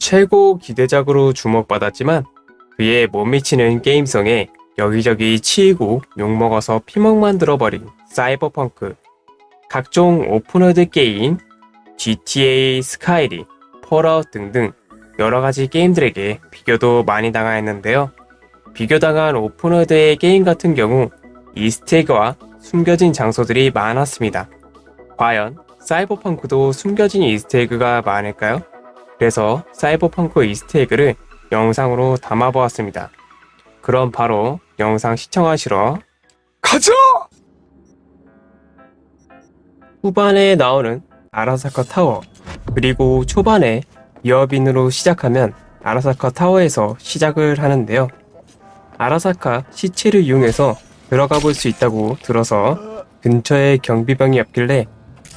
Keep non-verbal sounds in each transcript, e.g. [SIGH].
최고 기대작으로 주목받았지만 그의 못 미치는 게임성에 여기저기 치이고 욕먹어서 피먹만 들어버린 사이버펑크 각종 오픈월드 게임 GTA 스카이림, 폴아웃 등등 여러가지 게임들에게 비교도 많이 당하였는데요. 비교당한 오픈월드의 게임 같은 경우 이스테이크와 숨겨진 장소들이 많았습니다. 과연 사이버펑크도 숨겨진 이스테이크가 많을까요? 그래서 사이버펑크 이스테이크를 영상으로 담아보았습니다. 그럼 바로 영상 시청하시러 가자! 후반에 나오는 아라사카 타워 그리고 초반에 이어빈으로 시작하면 아라사카 타워에서 시작을 하는데요. 아라사카 시체를 이용해서 들어가 볼 수 있다고 들어서 근처에 경비병이 없길래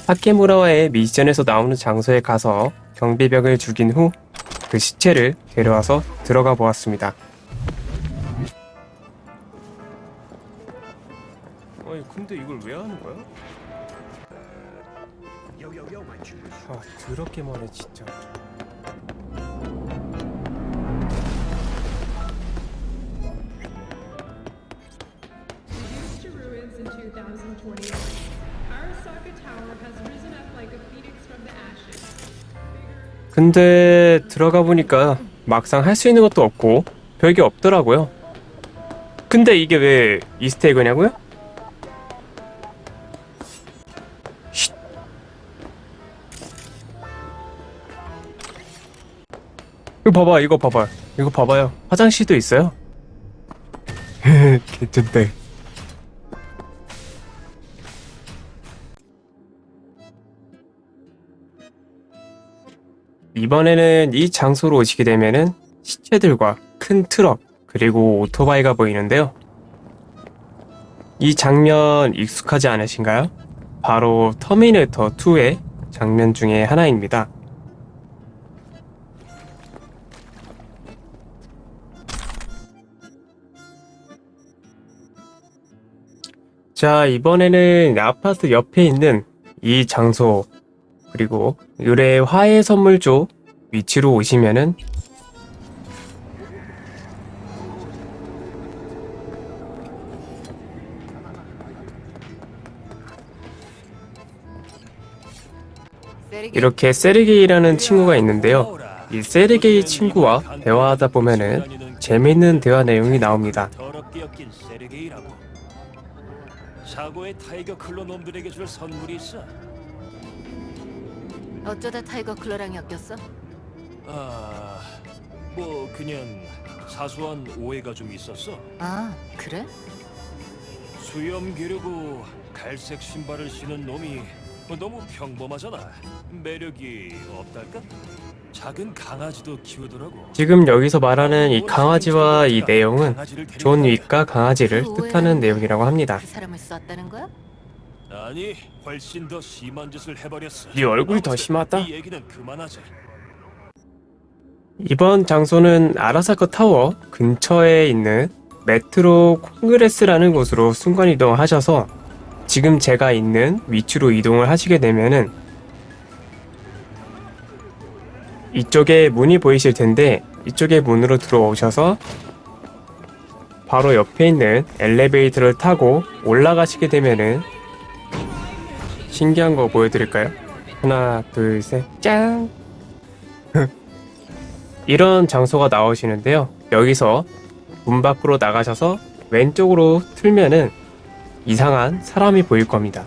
하케무라와의 미션에서 나오는 장소에 가서 경비병을 죽인 후 그 시체를 데려와서 들어가 보았습니다. 아니 근데 이걸 왜 하는 거야? 아 그렇게 말해 진짜. reduced to ruins in 2021. Arasaka Tower has 근데 들어가 보니까 막상 할 수 있는 것도 없고 별게 없더라고요. 근데 이게 왜 이스테이크냐고요? 쉿. 이거 봐봐, 이거 봐봐, 이거 봐봐요. 화장실도 있어요. [LAUGHS] 괜찮대. 이번에는 이 장소로 오시게 되면은 시체들과 큰 트럭 그리고 오토바이가 보이는데요. 이 장면 익숙하지 않으신가요? 바로 터미네이터 2의 장면 중에 하나입니다. 자, 이번에는 아파트 옆에 있는 이 장소 그리고 의뢰 화해 선물조 위치로 오시면은 이렇게 세르게이라는 친구가 있는데요. 이 세르게이 친구와 대화하다 보면은 재미있는 대화 내용이 나옵니다. 사고의 타이거 클로 놈들에게 줄 선물이 있어. 어쩌다 타이거 클로랑 엮였어? 아, 뭐 그냥 사소한 오해가 좀 있었어. 아, 그래? 수염 기르고 갈색 신발을 신은 놈이 너무 평범하잖아. 매력이 없달까? 작은 강아지도 키우더라고. 지금 여기서 말하는 이 강아지와 이 내용은 강아지를 데리고 존. 윅과 강아지를 그 뜻하는 내용이라고 합니다. 그 사람을 쐈다는 거야? 아니, 훨씬 더 심한 짓을 해버렸어. 네 얼굴이 더 심하다? 이 얘기는 그만하자. 이번 장소는 아라사카 타워 근처에 있는 메트로 콩그레스라는 곳으로 순간 이동하셔서 지금 제가 있는 위치로 이동을 하시게 되면은 이쪽에 문이 보이실 텐데 이쪽에 문으로 들어오셔서 바로 옆에 있는 엘리베이터를 타고 올라가시게 되면은 신기한 거 보여드릴까요? 하나, 둘, 셋, 짠! [LAUGHS] 이런 장소가 나오시는데요. 여기서 문 밖으로 나가셔서 왼쪽으로 틀면은 이상한 사람이 보일 겁니다.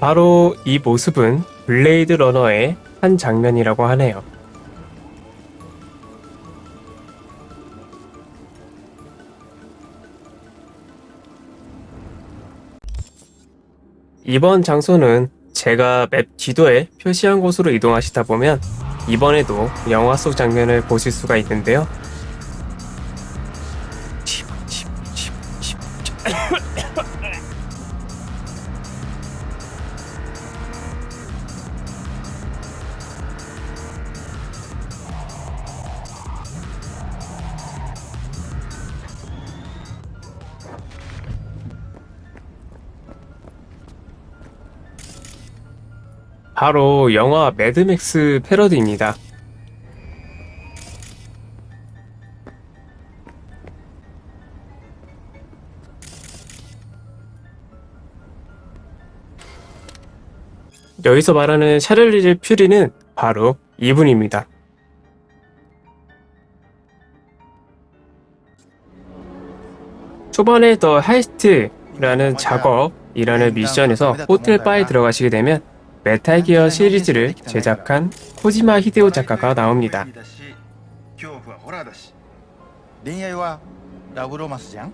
바로 이 모습은 블레이드 러너의 한 장면이라고 하네요. 이번 장소는 제가 맵 지도에 표시한 곳으로 이동하시다 보면 이번에도 영화 속 장면을 보실 수가 있는데요. 바로 영화 매드맥스 패러디입니다. 여기서 말하는 샤를리즈 퓨리는 바로 이분입니다. 초반에 더 하이스트라는 작업이라는 미션에서 호텔 바에 들어가시게 되면 메탈 기어 시리즈를 제작한 코지마 히데오 작가가 나옵니다. 恐怖はホラーだし恋愛はラブロマンスじゃん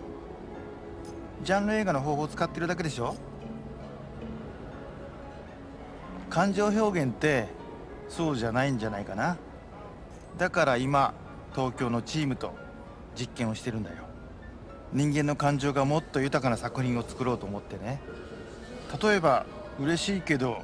ジャンル映画の方法を使ってるだけでしょ感情表現ってそうじゃないんじゃないかなだから今東京のチームと実験をしてるんだよ人間の感情がもっと豊かな作品を作ろうと思ってね例えば嬉しいけど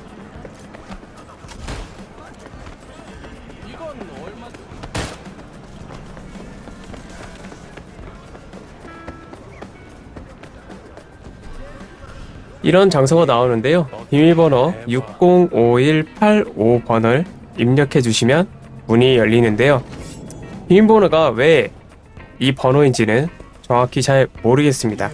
이런 장소가 나오는데요. 비밀번호 605185번을 입력해 주시면 문이 열리는데요. 비밀번호가 왜 이 번호인지는 정확히 잘 모르겠습니다.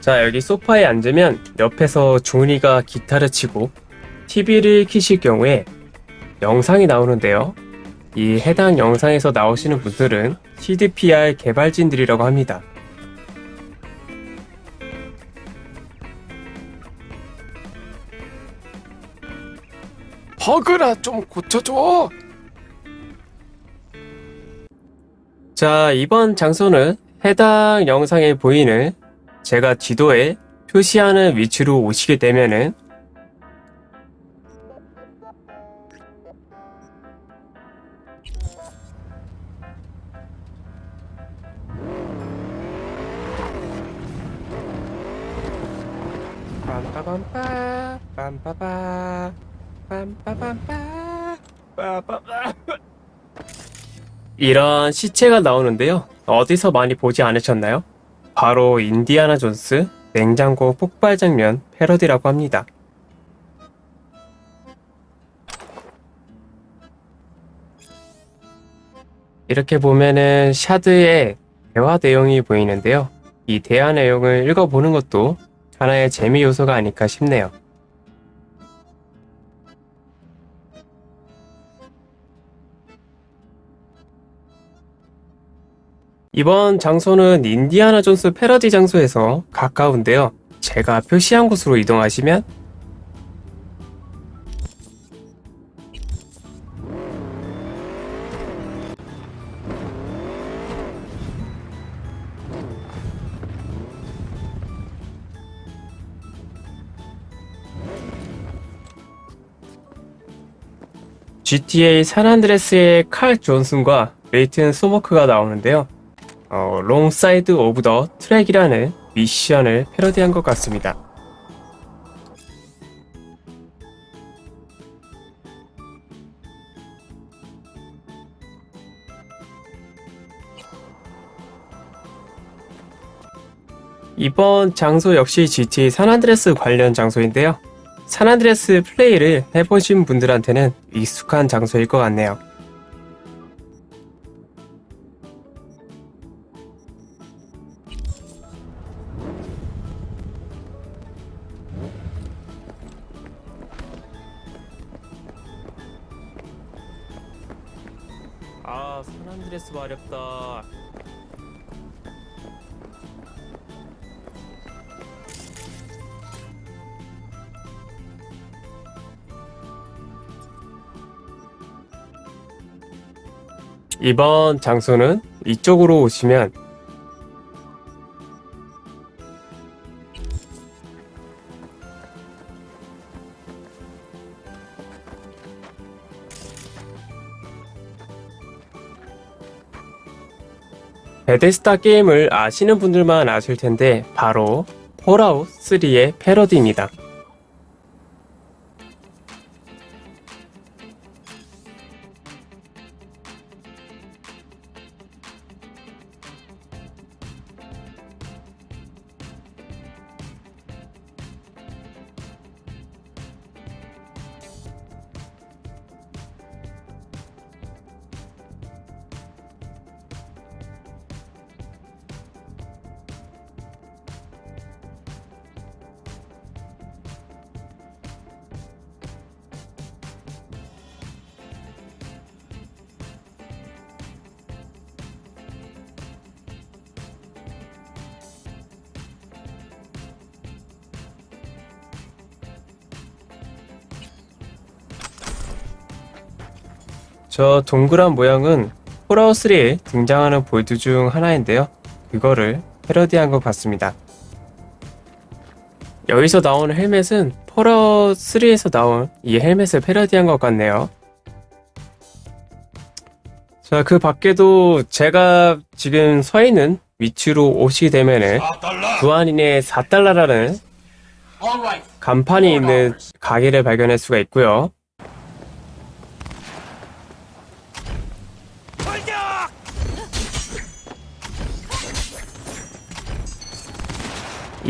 자, 여기 소파에 앉으면 옆에서 준이가 기타를 치고 TV를 켜실 경우에 영상이 나오는데요. 이 해당 영상에서 나오시는 분들은 CDPR 개발진들이라고 합니다. 버그나 좀 고쳐줘. 자, 이번 장소는 해당 영상에 보이는 제가 지도에 표시하는 위치로 오시게 되면은 빠밤빠 빰빠바 빰빠밤빠 빠빠빠 이런 시체가 나오는데요. 어디서 많이 보지 않으셨나요? 바로 인디아나 존스 냉장고 폭발 장면 패러디라고 합니다. 이렇게 보면은 샤드의 대화 내용이 보이는데요. 이 대화 내용을 읽어보는 것도 하나의 재미 요소가 아닐까 싶네요. 이번 장소는 인디아나 존스 패러디 장소에서 가까운데요. 제가 표시한 곳으로 이동하시면 GTA 산안드레스의 칼 존슨과 레이튼 소머크가 나오는데요. 어, 롱사이드 오브 더 트랙이라는 미션을 패러디한 것 같습니다. 이번 장소 역시 GTA 산안드레스 관련 장소인데요. 산안드레스 플레이를 해보신 분들한테는 익숙한 장소일 것 같네요. 이번 장소는 이쪽으로 오시면 베데스타 게임을 아시는 분들만 아실 텐데 바로 폴아웃 3의 패러디입니다. 저 동그란 모양은 폴아웃 3에 등장하는 볼드 중 하나인데요. 그거를 패러디한 것 같습니다. 여기서 나오는 헬멧은 폴아웃 3에서 나온 이 헬멧을 패러디한 것 같네요. 자, 그 밖에도 제가 지금 서 있는 위치로 오시게 되면은 주한인의 4달러라는 간판이 있는 가게를 발견할 수가 있고요.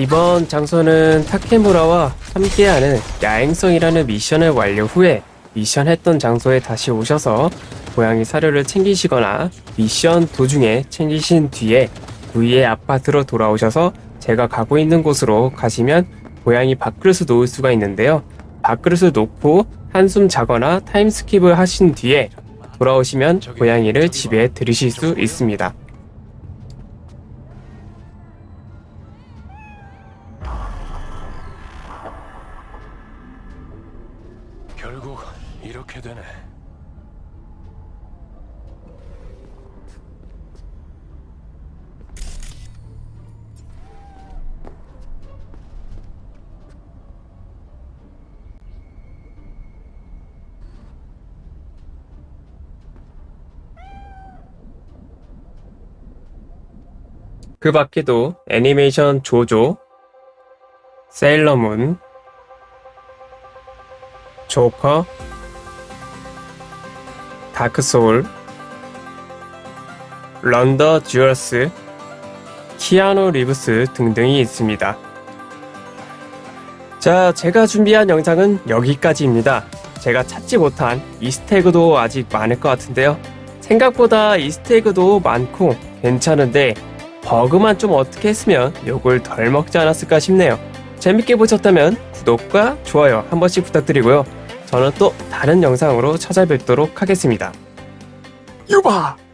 이번 장소는 타케무라와 함께하는 야행성이라는 미션을 완료 후에 미션 했던 장소에 다시 오셔서 고양이 사료를 챙기시거나 미션 도중에 챙기신 뒤에 V의 아파트로 돌아오셔서 제가 가고 있는 곳으로 가시면 고양이 밥그릇을 놓을 수가 있는데요. 밥그릇을 놓고 한숨 자거나 타임스킵을 하신 뒤에 돌아오시면 고양이를 집에 들이실 수 있습니다. 그 밖에도 애니메이션 조조, 세일러문, 조커, 다크소울, 런더 듀얼스, 키아노 리브스 등등이 있습니다. 자, 제가 준비한 영상은 여기까지입니다. 제가 찾지 못한 이스테그도 아직 많을 것 같은데요. 생각보다 이스테그도 많고 괜찮은데 버그만 좀 어떻게 했으면 욕을 덜 먹지 않았을까 싶네요. 재밌게 보셨다면 구독과 좋아요 한 번씩 부탁드리고요. 저는 또 다른 영상으로 찾아뵙도록 하겠습니다. 유바!